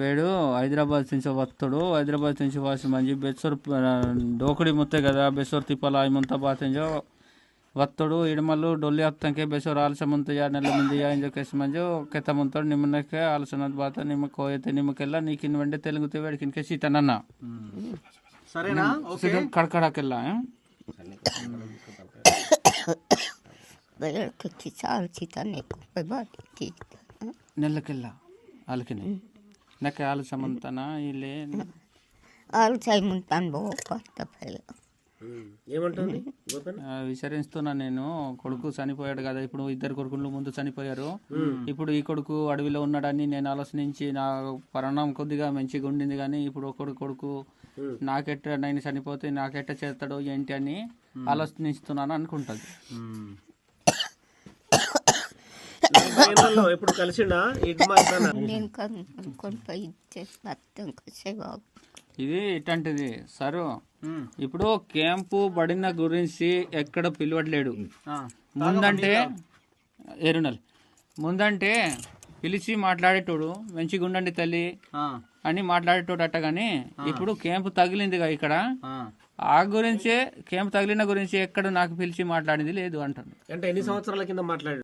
వీడు హైదరాబాద్ నుంచి వస్తాడు హైదరాబాద్ నుంచి వాసి మంచి బెస్సోర్ డోకడి ముత్తే కదా బెస్సోర్ తిప్పల ముంత బాసింజో వత్తుడు ఇడమల్లు డొల్లి అత్తంకే బెసోర్ ఆలస్య ముంతయా నెల ముందుయా ఇంజకేసి మంజు కెత్త ముంతడు నిమ్మనకే ఆలసన బాత నిమ్మ కోయతే నిమ్మకెళ్ళ నీకు ఇన్ వెంటే తెలుగు తివేడికి ఇన్కే సీతనన్న సరేనా? కడకడాకెళ్ళా నెల్లకెళ్ళా వాళ్ళకి Naka alas sa Montana, నేను కొడుకు చనిపోయాడు కదా ఇప్పుడు ఇద్దరు కొడుకులు ముందు చనిపోయారు ఇప్పుడు ఈ కొడుకు అడవిలో ఉన్నాడని నేను ఆలోచించి నా పరిణామం కొద్దిగా మంచిగా ఉండింది కానీ ఇప్పుడు ఒకడు కొడుకు నాకెట్ట నేను చనిపోతే నాకెట్ట చేస్తాడు ఏంటి అని ఆలోచిస్తున్నాను అనుకుంటుంది ఎప్పుడు కలిసిండా? నేను కనుక్కొని మొత్తం ఇది ఇట్లాంటిది. సరు ఇప్పుడు క్యాంపు బడిన గురించి ఎక్కడ పిలవట్లేడు. ముందంటే ఎరునల్ ముందంటే పిలిచి మాట్లాడేటోడు మంచిగా ఉండండి తల్లి అని మాట్లాడేటోడు అట్ట కానీ ఇప్పుడు క్యాంపు తగిలిందిగా ఇక్కడ. ఆ. గురించే క్యాంపు తగిలిన గురించి ఎక్కడ నాకు పిలిచి మాట్లాడింది లేదు అంటాను అంటే ఎన్ని సంవత్సరాల కింద మాట్లాడాడు?